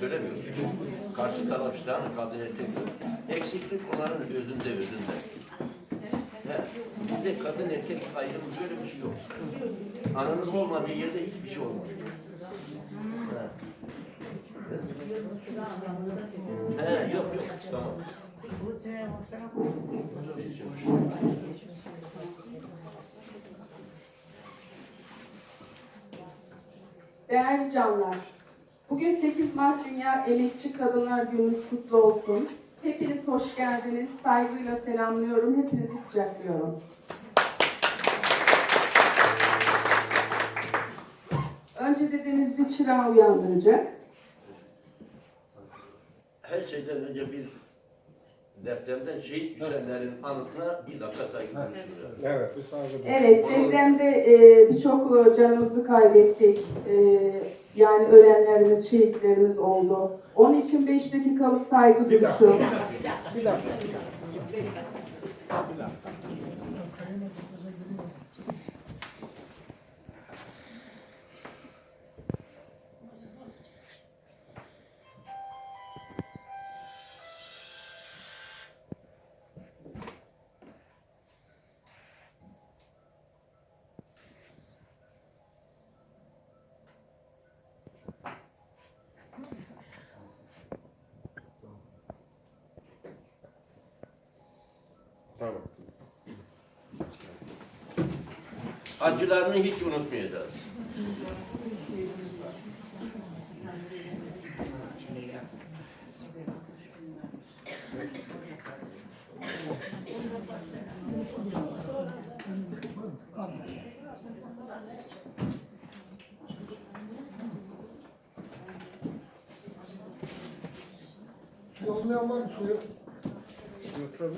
söylemiyoruz. Karşı taraf işte hani kadın erkek eksiklik onların özünde özünde. Bizde kadın erkek ayrımı böyle bir şey yok. Ananın olmadığı yerde hiçbir şey olmaz. He. He, yok yok tamam. Değerli canlar, bugün 8 Mart Dünya Emekçi Kadınlar Gününüz kutlu olsun. Hepiniz hoş geldiniz. Saygıyla selamlıyorum. Hepinizi kucaklıyorum. Önce dedeniz bir çırağı uyandıracak. Her şeyden önce bir depremden şehit düşenlerin anısına bir dakika saygı duruşu. Evet, bu saygı. Evet, depremde e, birçok canımızı kaybettik. E, yani ölenlerimiz, şehitlerimiz oldu. Onun için 5 dakikalık saygı Bir dakika. duruşu. Bir dakika. Tamam. Acılarını hiç unutmayacağız. Suyu olmayan var mı suyu? Suyu tabii.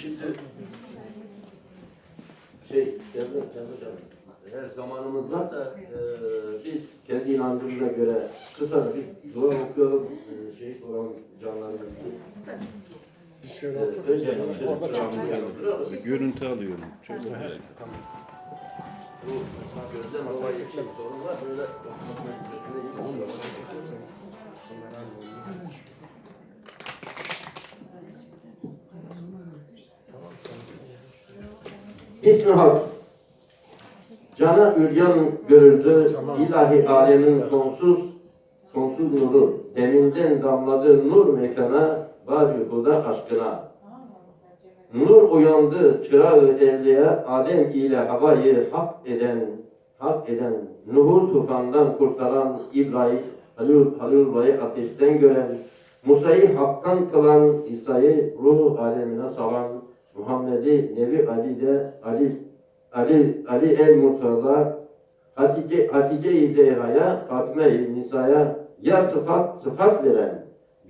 Şimdi şey devlet devlet eğer zamanımız varsa e, biz kendi inancımıza göre kısa bir dua okuyalım e, şehit olan canlarımız için. Bir E, şöyle otur. önce duralım. Görüntü alıyorum. Çok güzel. Tamam. Bu gözden havaya şey sorun var böyle İsmi Hak. Cana üryan görüldü, ilahi alemin sonsuz, sonsuz nuru. Deminden damladı nur mekana, var yuhuda aşkına. Nur uyandı çırağı evliya, Adem ile havayı hak eden, hak eden, Nuh'u tufandan kurtaran İbrahim, Halil, Halilullah'ı ateşten gören, Musa'yı haktan kılan İsa'yı ruh alemine salan, Muhammed'i Nebi Ali de Ali Ali Ali el Murtaza Hatice Hatice-i Zehra'ya Fatme-i Nisa'ya ya sıfat sıfat veren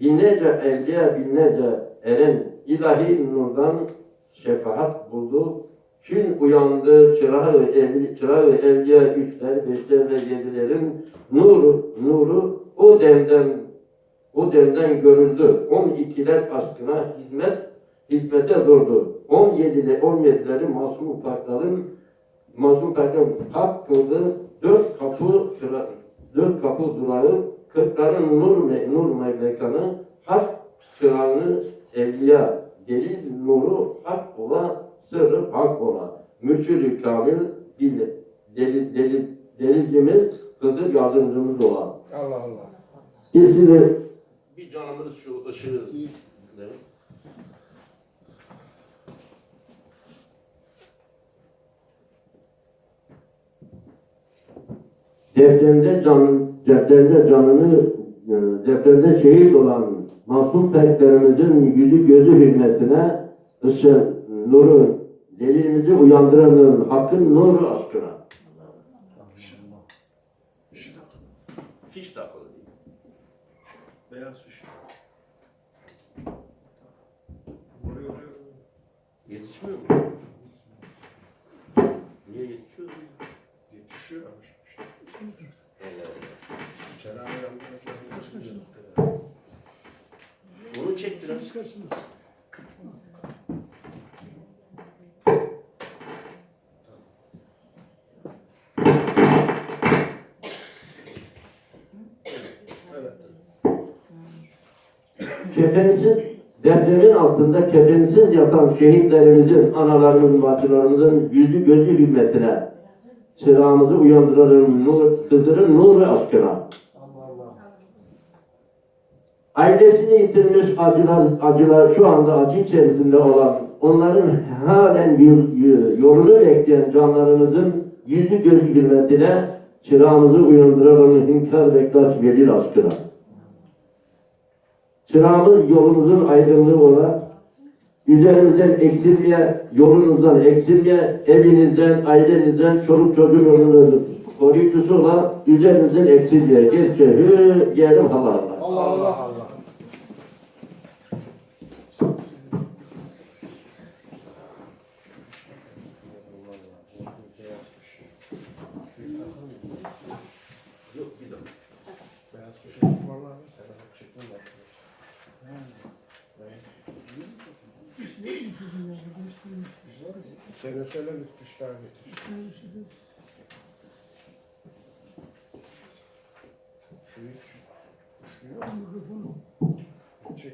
binlerce evliya binlerce eren ilahi nurdan şefaat buldu. Gün uyandı çırağı evli, çırağı evliya üçler, beşler ve yedilerin nuru, nuru o demden o demden görüldü. On ikiler aşkına hizmet hizmete durdu. On yedile, on yedileri masum ufakların masum ufakların hak kıldı. Dört kapı dört kapı durağı, kırkların nur me, nur mekanı, hak çırağını evliya, delil nuru hak ola, sırrı hak ola. Mürşid-i kamil, dil, delil, delil, delilcimiz, Hızır yardımcımız olan. Allah Allah. İzini bir canımız şu ışığı ne? Depremde can, depremde canını e, depremde şehit olan masum fertlerimizin yüzü gözü hürmetine ışığı, nuru, delilimizi uyandıranın hakkın nuru aşkına. Biraz çıkar şimdi. Kefensiz depremin altında kefensiz yatan şehitlerimizin, analarımızın, bacılarımızın yüzü gözü hürmetine çırağımızı uyandırırım, nur, kızdırın nuru aşkına. Ailesini yitirmiş acılar, acılar şu anda acı içerisinde olan, onların halen yol- yolunu bekleyen canlarımızın yüzü gözü hürmetine çırağımızı uyandıralım hünkâr Bektaş Velil aşkına. Çırağımız yolumuzun aydınlığı olan, üzerimizden eksilmeye, yolunuzdan eksilmeye, evinizden, ailenizden, çoluk çocuğun yolunuzun koruyucusu olan, üzerinizden eksilmeye, geçehü, diyelim Allah'a. Allah Allah. Allah. Beyaz köşe var mı? Sen de çıktın bak. Kuşlar getir. Şu hiç. Şu yok. Mikrofonu. Çek.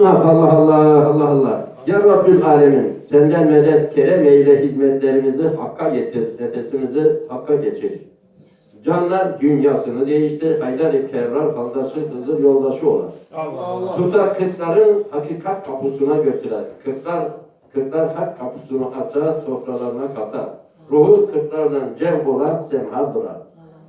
Allah Allah Allah Allah. Ya Rabbül Alemin senden medet kerem eyle hizmetlerimizi hakka getir. Nefesimizi hakka geçir. Canlar dünyasını değiştir. Haydar-ı Kerrar kardeşi Hızır yoldaşı olan. Allah Allah. Tutar kırkların hakikat kapısına götürer. Kırklar, kırklar hak kapısını açar, sofralarına katar. Ruhu kırklardan cem olan semha durar.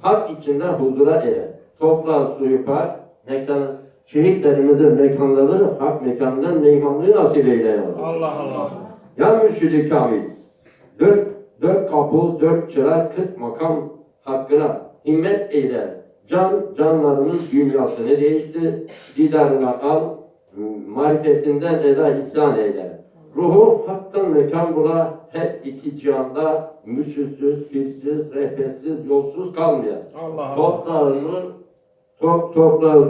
Hak içinde huzura erer. Toprağı suyu par, mekan, şehitlerimizin mekanları hak mekanından meyhanlığı nasip eyle ya Rabbi. Allah Allah. Ya mürşidi kamil, dört, dört kapı, dört çırak, kırk makam hakkına himmet eyle. Can, canlarımız dünyasını değişti, didarına al, marifetinden eda isyan eyle. Ruhu haktan mekan bula, hep iki cihanda müşürsüz, pirsiz, rehbersiz, yolsuz kalmayan. Allah Allah. Toprağını, top, toprağı,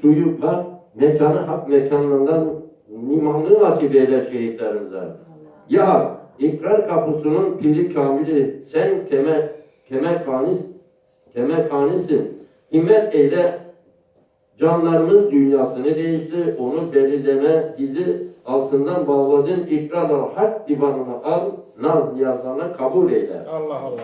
suyu, kar, mekanı hak mekanından limanlı nasip eyle şehitlerimize. Ya Hak, ikrar kapısının piri kamili, sen kemer, kemer kanis, kemer kanisin. Himmet eyle, canlarımız dünyasını değişti, onu belirleme, bizi altından bağladın, ikrarla hak divanına al, naz niyazlarına kabul eyle. Allah Allah.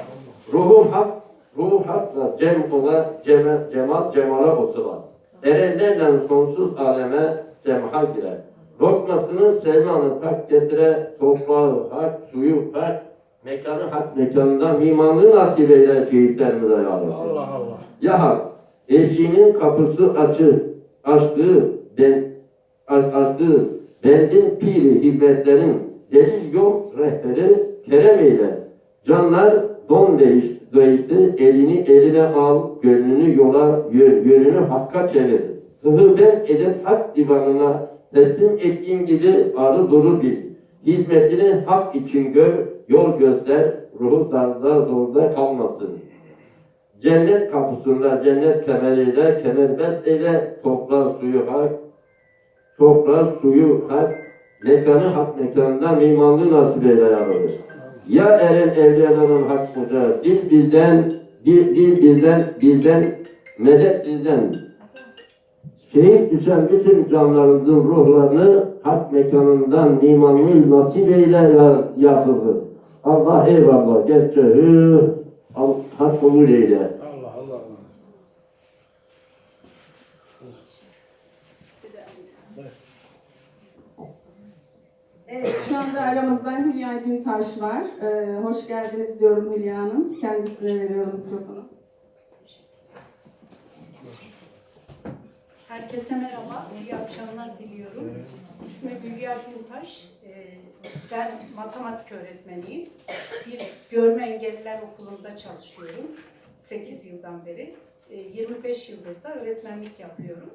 Ruhu hak, ruhu hakla cem ola, ceme, cemal cemala otula. Erenlerle sonsuz aleme semha girer. Lokmasını selmanı hak getire, toprağı hak, suyu hak, mekanı hak mekanından mimanlığı nasip eyle şehitlerimize ya Rabbi. Allah Allah. Ya Hak, eşiğinin kapısı açı, açtığı, ben, aç- açtığı, bendin piri hizmetlerin, delil yok rehberi kerem eyle. Canlar don değiş, değişti, elini eline al, gönlünü yola, yön, yönünü hakka çevir. Hıhıbet edip hak divanına teslim ettiğin gibi arı durur bil. Hizmetini hak için gör, yol göster, ruhu darda zorda kalmasın. Cennet kapısında cennet kemeriyle kemerbest eyle toprağı suyu hak toprağı suyu hak mekanı hak mekanında mimanlığı nasip eyle ya Rabbi. Ya eren evliyaların hakkıca dil bizden dil, dil bizden bizden medet sizden şehit düşen bütün canlarımızın ruhlarını hak mekanından mimanlığı nasip eyle ya, ya. Allah eyvallah al, hak kabul eyle. Allah Allah. Evet, şu anda aramızda Hülya Güntaş var. Ee, hoş geldiniz diyorum Hülya Hanım. Kendisine veriyorum mikrofonu. Herkese merhaba, iyi akşamlar diliyorum. İsmim Hülya Güntaş. Ee, Ben matematik öğretmeniyim. Bir görme engelliler okulunda çalışıyorum. 8 yıldan beri. Ee, 25 yıldır da öğretmenlik yapıyorum.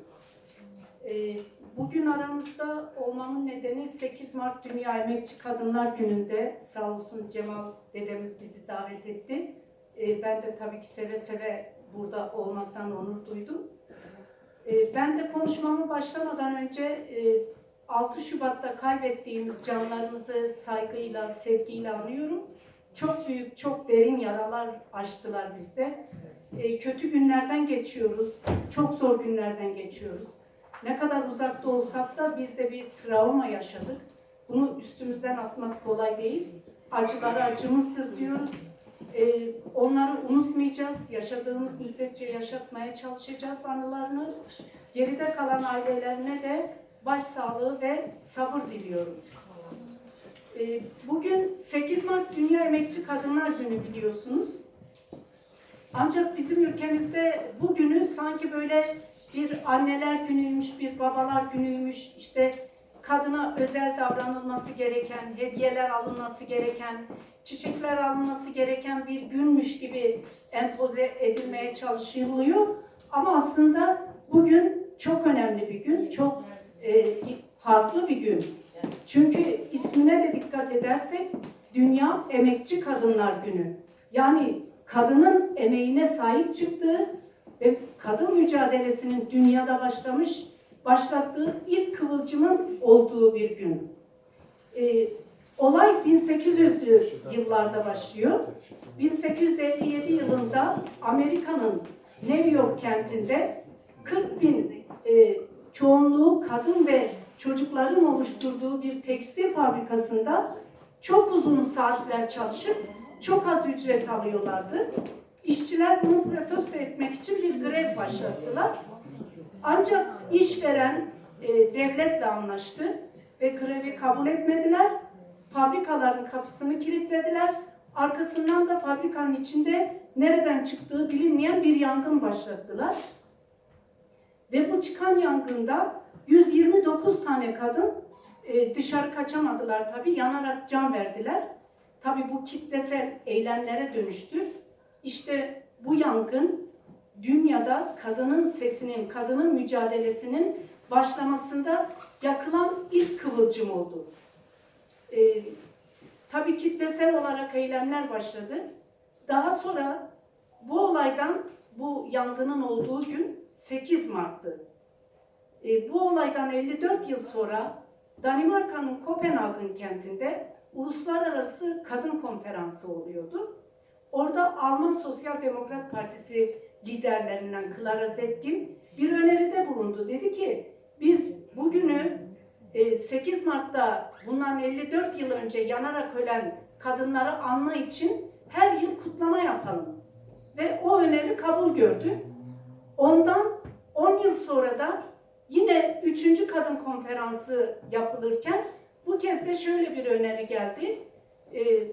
Ee, Bugün aramızda olmamın nedeni 8 Mart Dünya Emekçi Kadınlar Günü'nde sağ olsun Cemal dedemiz bizi davet etti. Ee, Ben de tabii ki seve seve burada olmaktan onur duydum. Ben de konuşmama başlamadan önce e, 6 Şubat'ta kaybettiğimiz canlarımızı saygıyla, sevgiyle anıyorum. çok büyük, çok derin yaralar açtılar bizde. E, kötü günlerden geçiyoruz, çok zor günlerden geçiyoruz. Ne kadar uzakta olsak da biz de bir travma yaşadık. Bunu üstümüzden atmak kolay değil. Acıları acımızdır diyoruz. Ee, onları unutmayacağız. Yaşadığımız müddetçe yaşatmaya çalışacağız anılarını. Geride kalan ailelerine de başsağlığı ve sabır diliyorum. Ee, bugün 8 Mart Dünya Emekçi Kadınlar Günü biliyorsunuz. Ancak bizim ülkemizde bugünü sanki böyle bir anneler günüymüş, bir babalar günüymüş, işte kadına özel davranılması gereken, hediyeler alınması gereken, çiçekler alınması gereken bir günmüş gibi empoze edilmeye çalışılıyor. Ama aslında bugün çok önemli bir gün, çok e, farklı bir gün. Çünkü ismine de dikkat edersek Dünya Emekçi Kadınlar Günü. Yani kadının emeğine sahip çıktığı ve kadın mücadelesinin dünyada başlamış, başlattığı ilk kıvılcımın olduğu bir gün. Ee, olay 1800'lü yıllarda başlıyor. 1857 yılında Amerika'nın New York kentinde 40 bin e, çoğunluğu kadın ve çocukların oluşturduğu bir tekstil fabrikasında çok uzun saatler çalışıp çok az ücret alıyorlardı. İşçiler bunu protesto etmek için bir grev başlattılar. Ancak işveren e, devletle anlaştı ve grevi kabul etmediler. Fabrikaların kapısını kilitlediler. Arkasından da fabrikanın içinde nereden çıktığı bilinmeyen bir yangın başlattılar. Ve bu çıkan yangında 129 tane kadın e, dışarı kaçamadılar tabii yanarak can verdiler. Tabii bu kitlesel eylemlere dönüştü. İşte bu yangın dünyada kadının sesinin, kadının mücadelesinin başlamasında yakılan ilk kıvılcım oldu. Ee, tabii kitlesel olarak eylemler başladı. Daha sonra bu olaydan, bu yangının olduğu gün 8 Mart'tı. Ee, bu olaydan 54 yıl sonra Danimarka'nın Kopenhag'ın kentinde Uluslararası Kadın Konferansı oluyordu. Orada Alman Sosyal Demokrat Partisi liderlerinden Clara Zetkin bir öneride bulundu. Dedi ki biz bugünü e, 8 Mart'ta bundan 54 yıl önce yanarak ölen kadınları anma için her yıl kutlama yapalım. Ve o öneri kabul gördü. Ondan 10 yıl sonra da yine 3. Kadın Konferansı yapılırken bu kez de şöyle bir öneri geldi. E,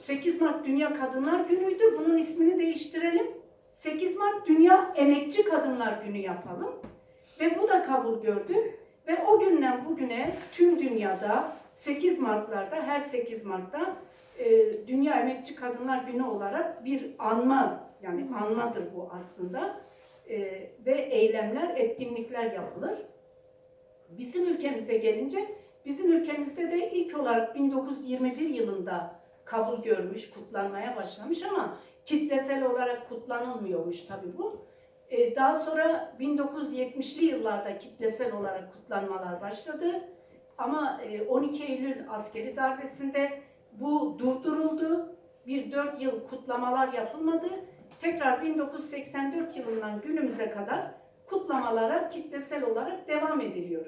8 Mart Dünya Kadınlar Günü'ydü. Bunun ismini değiştirelim. 8 Mart Dünya Emekçi Kadınlar Günü yapalım. Ve bu da kabul gördü. Ve o günden bugüne tüm dünyada 8 Mart'larda her 8 Mart'ta e, Dünya Emekçi Kadınlar Günü olarak bir anma yani anmadır bu aslında E, ve eylemler, etkinlikler yapılır. Bizim ülkemize gelince bizim ülkemizde de ilk olarak 1921 yılında kabul görmüş, kutlanmaya başlamış ama kitlesel olarak kutlanılmıyormuş tabii bu. Ee, daha sonra 1970'li yıllarda kitlesel olarak kutlanmalar başladı. Ama e, 12 Eylül askeri darbesinde bu durduruldu. Bir dört yıl kutlamalar yapılmadı. Tekrar 1984 yılından günümüze kadar kutlamalara kitlesel olarak devam ediliyor.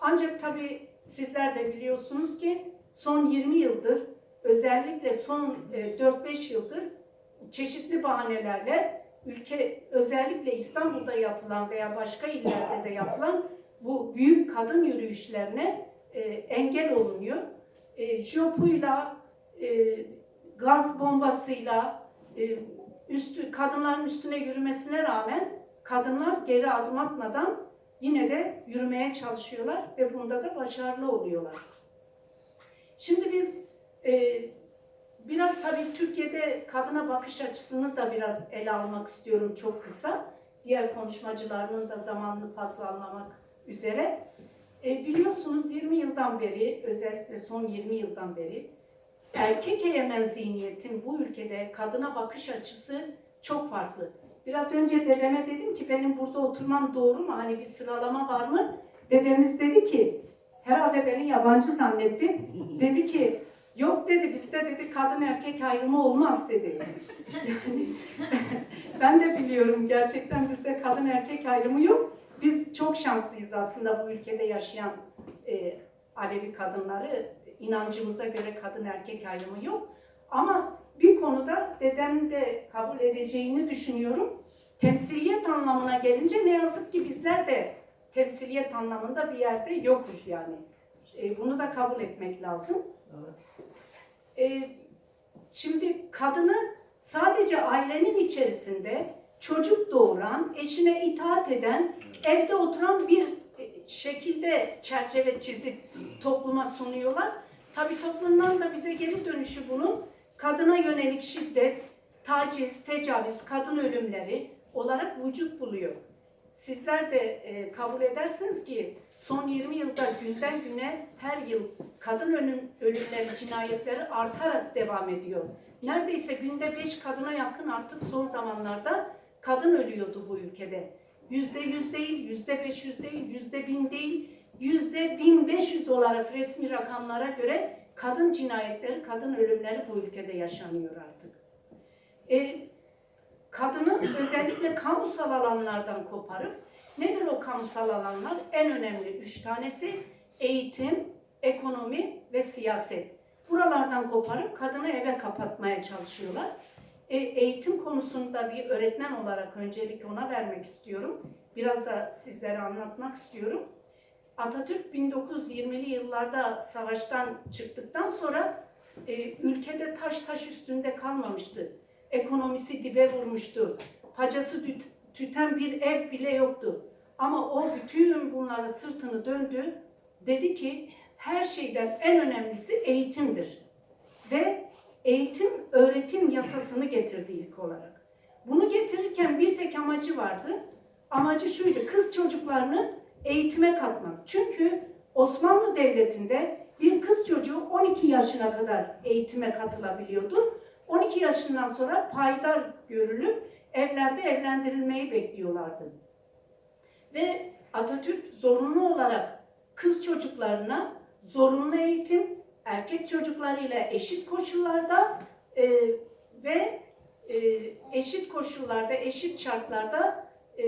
Ancak tabii sizler de biliyorsunuz ki son 20 yıldır özellikle son e, 4-5 yıldır çeşitli bahanelerle ülke özellikle İstanbul'da yapılan veya başka illerde de yapılan bu büyük kadın yürüyüşlerine e, engel olunuyor. E, jopuyla, e, gaz bombasıyla e, üstü, kadınların üstüne yürümesine rağmen kadınlar geri adım atmadan yine de yürümeye çalışıyorlar ve bunda da başarılı oluyorlar. Şimdi biz e, biraz tabii Türkiye'de kadına bakış açısını da biraz ele almak istiyorum çok kısa. Diğer konuşmacılarının da zamanını fazla almamak üzere. E, biliyorsunuz 20 yıldan beri, özellikle son 20 yıldan beri erkek egemen zihniyetin bu ülkede kadına bakış açısı çok farklı. Biraz önce dedeme dedim ki benim burada oturmam doğru mu? Hani bir sıralama var mı? Dedemiz dedi ki herhalde beni yabancı zannetti. Dedi ki Yok dedi bizde dedi kadın erkek ayrımı olmaz dedi. Yani ben de biliyorum gerçekten bizde kadın erkek ayrımı yok. Biz çok şanslıyız aslında bu ülkede yaşayan e, Alevi kadınları. İnancımıza göre kadın erkek ayrımı yok. Ama bir konuda dedem de kabul edeceğini düşünüyorum. Temsiliyet anlamına gelince ne yazık ki bizler de temsiliyet anlamında bir yerde yokuz yani. E, bunu da kabul etmek lazım. E, şimdi kadını sadece ailenin içerisinde çocuk doğuran, eşine itaat eden, evde oturan bir şekilde çerçeve çizip topluma sunuyorlar. Tabii toplumdan da bize geri dönüşü bunun kadına yönelik şiddet, taciz, tecavüz, kadın ölümleri olarak vücut buluyor. Sizler de e, kabul edersiniz ki son 20 yılda günden güne her yıl kadın ölüm, ölümleri, cinayetleri artarak devam ediyor. Neredeyse günde 5 kadına yakın artık son zamanlarda kadın ölüyordu bu ülkede. Yüzde yüz değil, yüzde beş yüz değil, yüzde bin değil, yüzde bin beş yüz olarak resmi rakamlara göre kadın cinayetleri, kadın ölümleri bu ülkede yaşanıyor artık. E, kadını özellikle kamusal alanlardan koparıp, nedir o kamusal alanlar? En önemli üç tanesi eğitim, ekonomi ve siyaset. Buralardan koparıp kadını eve kapatmaya çalışıyorlar. E, eğitim konusunda bir öğretmen olarak öncelik ona vermek istiyorum. Biraz da sizlere anlatmak istiyorum. Atatürk 1920'li yıllarda savaştan çıktıktan sonra e, ülkede taş taş üstünde kalmamıştı. Ekonomisi dibe vurmuştu. Pacası tüt- tüten bir ev bile yoktu. Ama o bütün bunlara sırtını döndü. Dedi ki her şeyden en önemlisi eğitimdir. Ve eğitim öğretim yasasını getirdi ilk olarak. Bunu getirirken bir tek amacı vardı. Amacı şuydu, kız çocuklarını eğitime katmak. Çünkü Osmanlı Devleti'nde bir kız çocuğu 12 yaşına kadar eğitime katılabiliyordu. 12 yaşından sonra payidar görülüp evlerde evlendirilmeyi bekliyorlardı. Ve Atatürk zorunlu olarak kız çocuklarına zorunlu eğitim, erkek çocuklarıyla eşit koşullarda e, ve e, eşit koşullarda, eşit şartlarda e,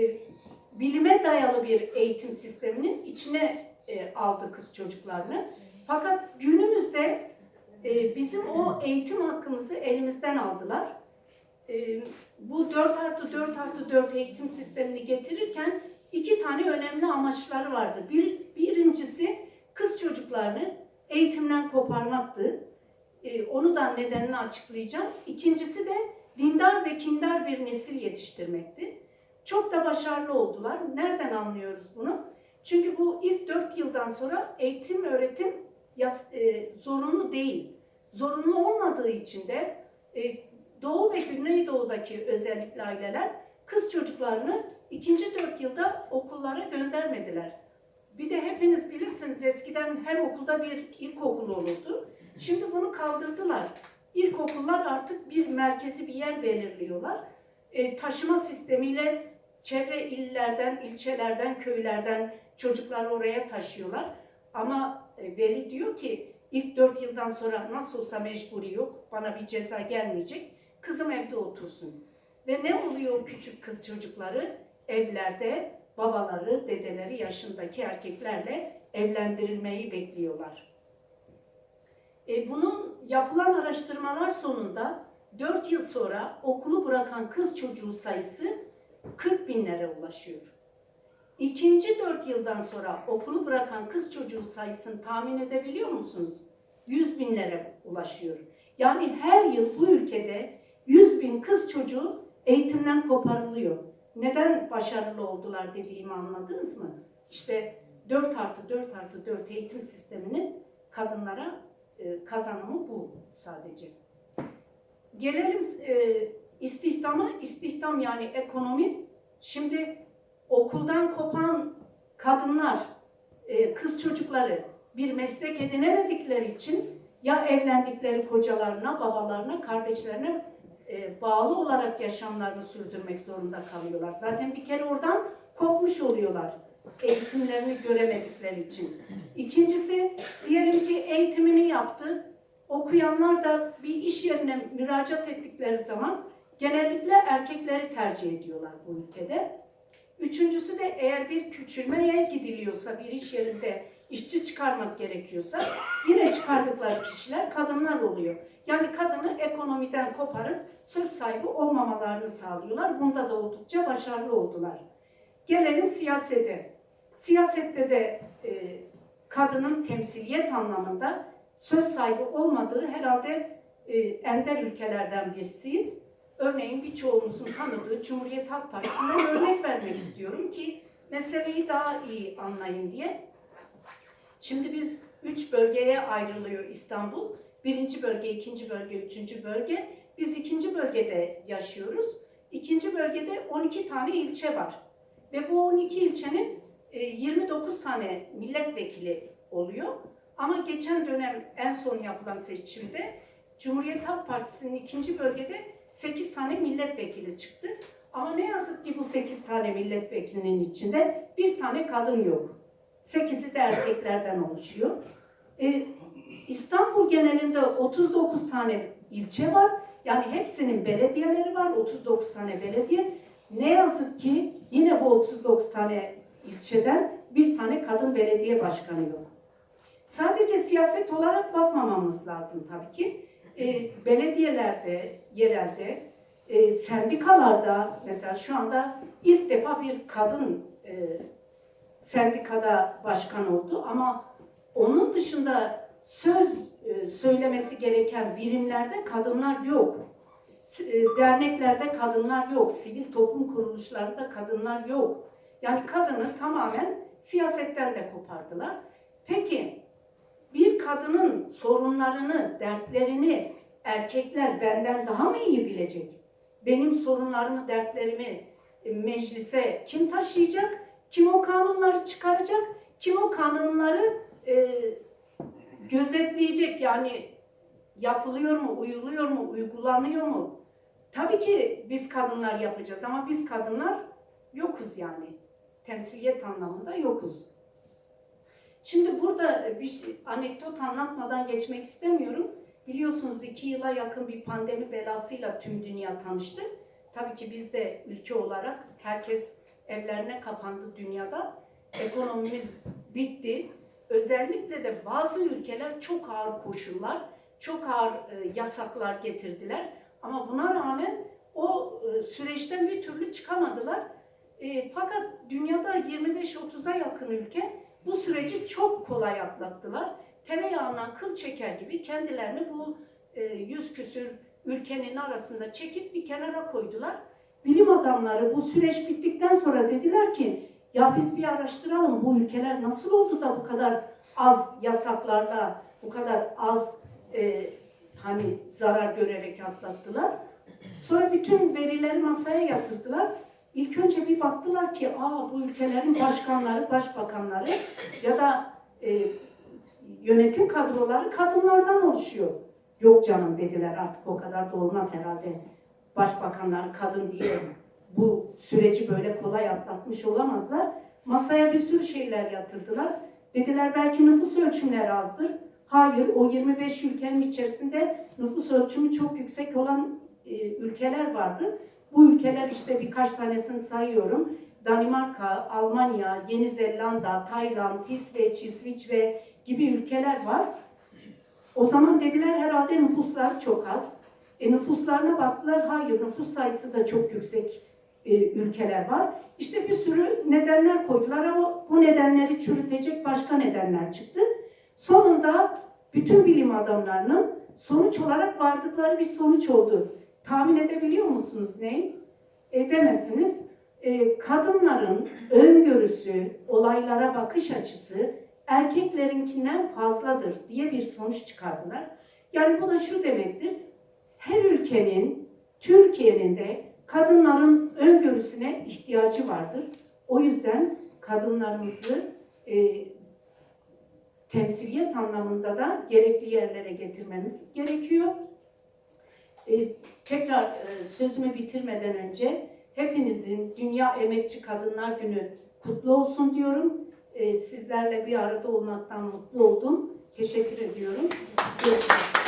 bilime dayalı bir eğitim sisteminin içine e, aldı kız çocuklarını. Fakat günümüzde e, bizim o eğitim hakkımızı elimizden aldılar. E, bu 4 artı 4 artı 4 eğitim sistemini getirirken iki tane önemli amaçları vardı. Bir, birincisi kız çocuklarını eğitimden koparmaktı. E, onu da nedenini açıklayacağım. İkincisi de dindar ve kindar bir nesil yetiştirmekti. Çok da başarılı oldular. Nereden anlıyoruz bunu? Çünkü bu ilk dört yıldan sonra eğitim, öğretim yas, e, zorunlu değil. Zorunlu olmadığı için de e, Doğu ve Güneydoğu'daki özellikle aileler kız çocuklarını ikinci dört yılda okullara göndermediler. Bir de hepiniz bilirsiniz eskiden her okulda bir ilkokul olurdu. Şimdi bunu kaldırdılar. İlkokullar artık bir merkezi bir yer belirliyorlar. E, taşıma sistemiyle çevre illerden, ilçelerden, köylerden çocukları oraya taşıyorlar. Ama e, veli diyor ki ilk dört yıldan sonra nasıl olsa mecburi yok, bana bir ceza gelmeyecek, kızım evde otursun. Ve ne oluyor küçük kız çocukları? Evlerde babaları, dedeleri yaşındaki erkeklerle evlendirilmeyi bekliyorlar. E, bunun yapılan araştırmalar sonunda 4 yıl sonra okulu bırakan kız çocuğu sayısı 40 binlere ulaşıyor. İkinci 4 yıldan sonra okulu bırakan kız çocuğu sayısını tahmin edebiliyor musunuz? 100 binlere ulaşıyor. Yani her yıl bu ülkede 100 bin kız çocuğu eğitimden koparılıyor. Neden başarılı oldular dediğimi anladınız mı? İşte 4 artı 4 artı 4 eğitim sisteminin kadınlara e, kazanımı bu sadece. Gelelim e, istihdama. İstihdam yani ekonomi. Şimdi okuldan kopan kadınlar, e, kız çocukları bir meslek edinemedikleri için ya evlendikleri kocalarına, babalarına, kardeşlerine e, bağlı olarak yaşamlarını sürdürmek zorunda kalıyorlar. Zaten bir kere oradan kopmuş oluyorlar eğitimlerini göremedikleri için. İkincisi diyelim ki eğitimini yaptı, okuyanlar da bir iş yerine müracaat ettikleri zaman genellikle erkekleri tercih ediyorlar bu ülkede. Üçüncüsü de eğer bir küçülmeye gidiliyorsa, bir iş yerinde işçi çıkarmak gerekiyorsa yine çıkardıkları kişiler kadınlar oluyor. Yani kadını ekonomiden koparıp söz sahibi olmamalarını sağlıyorlar. Bunda da oldukça başarılı oldular. Gelelim siyasete. Siyasette de e, kadının temsiliyet anlamında söz sahibi olmadığı herhalde e, ender ülkelerden birisiyiz. Örneğin birçoğumuzun tanıdığı Cumhuriyet Halk Partisi'nden örnek vermek istiyorum ki meseleyi daha iyi anlayın diye. Şimdi biz üç bölgeye ayrılıyor İstanbul. Birinci bölge, ikinci bölge, üçüncü bölge. Biz ikinci bölgede yaşıyoruz. İkinci bölgede 12 tane ilçe var. Ve bu 12 ilçenin e, 29 tane milletvekili oluyor. Ama geçen dönem en son yapılan seçimde Cumhuriyet Halk Partisi'nin ikinci bölgede 8 tane milletvekili çıktı. Ama ne yazık ki bu 8 tane milletvekilinin içinde bir tane kadın yok. 8'i de erkeklerden oluşuyor. Ee, İstanbul genelinde 39 tane ilçe var. Yani hepsinin belediyeleri var. 39 tane belediye. Ne yazık ki yine bu 39 tane ilçeden bir tane kadın belediye başkanı yok. Sadece siyaset olarak bakmamamız lazım tabii ki. Ee, belediyelerde, yerelde, e, sendikalarda mesela şu anda ilk defa bir kadın e, sendikada başkan oldu ama onun dışında söz e, söylemesi gereken birimlerde kadınlar yok. E, Derneklerde kadınlar yok, sivil toplum kuruluşlarında kadınlar yok. Yani kadını tamamen siyasetten de kopardılar. Peki kadının sorunlarını, dertlerini erkekler benden daha mı iyi bilecek? Benim sorunlarımı, dertlerimi e, meclise kim taşıyacak? Kim o kanunları çıkaracak? Kim o kanunları e, gözetleyecek? Yani yapılıyor mu, uyuluyor mu, uygulanıyor mu? Tabii ki biz kadınlar yapacağız ama biz kadınlar yokuz yani. Temsiliyet anlamında yokuz. Şimdi burada bir şey- anekdot anlatmadan geçmek istemiyorum. Biliyorsunuz iki yıla yakın bir pandemi belasıyla tüm dünya tanıştı. Tabii ki biz de ülke olarak herkes evlerine kapandı dünyada. Ekonomimiz bitti. Özellikle de bazı ülkeler çok ağır koşullar, çok ağır e, yasaklar getirdiler. Ama buna rağmen o e, süreçten bir türlü çıkamadılar. E, fakat dünyada 25-30'a yakın ülke bu süreci çok kolay atlattılar. Tereyağından kıl çeker gibi kendilerini bu e, yüz küsür ülkenin arasında çekip bir kenara koydular. Bilim adamları bu süreç bittikten sonra dediler ki ya biz bir araştıralım bu ülkeler nasıl oldu da bu kadar az yasaklarla, bu kadar az e, hani zarar görerek atlattılar. Sonra bütün verileri masaya yatırdılar. İlk önce bir baktılar ki aa bu ülkelerin başkanları, başbakanları ya da e, yönetim kadroları kadınlardan oluşuyor. Yok canım dediler artık o kadar da olmaz herhalde. Başbakanlar kadın diye bu süreci böyle kolay atlatmış olamazlar. Masaya bir sürü şeyler yatırdılar. Dediler belki nüfus ölçümleri azdır. Hayır, o 25 ülkenin içerisinde nüfus ölçümü çok yüksek olan e, ülkeler vardı. Bu ülkeler işte birkaç tanesini sayıyorum. Danimarka, Almanya, Yeni Zelanda, Tayland, İsveç, İsviçre gibi ülkeler var. O zaman dediler herhalde nüfuslar çok az. E, nüfuslarına baktılar, hayır nüfus sayısı da çok yüksek e, ülkeler var. İşte bir sürü nedenler koydular ama bu nedenleri çürütecek başka nedenler çıktı. Sonunda bütün bilim adamlarının sonuç olarak vardıkları bir sonuç oldu. Tahmin edebiliyor musunuz ne? Edemezsiniz. E, kadınların öngörüsü, olaylara bakış açısı erkeklerinkinden fazladır diye bir sonuç çıkardılar. Yani bu da şu demektir. Her ülkenin, Türkiye'nin de kadınların öngörüsüne ihtiyacı vardır. O yüzden kadınlarımızı e, temsiliyet anlamında da gerekli yerlere getirmemiz gerekiyor. E, tekrar e, sözümü bitirmeden önce hepinizin Dünya Emekçi Kadınlar Günü kutlu olsun diyorum. E, sizlerle bir arada olmaktan mutlu oldum. Teşekkür ediyorum. Görüşmek üzere.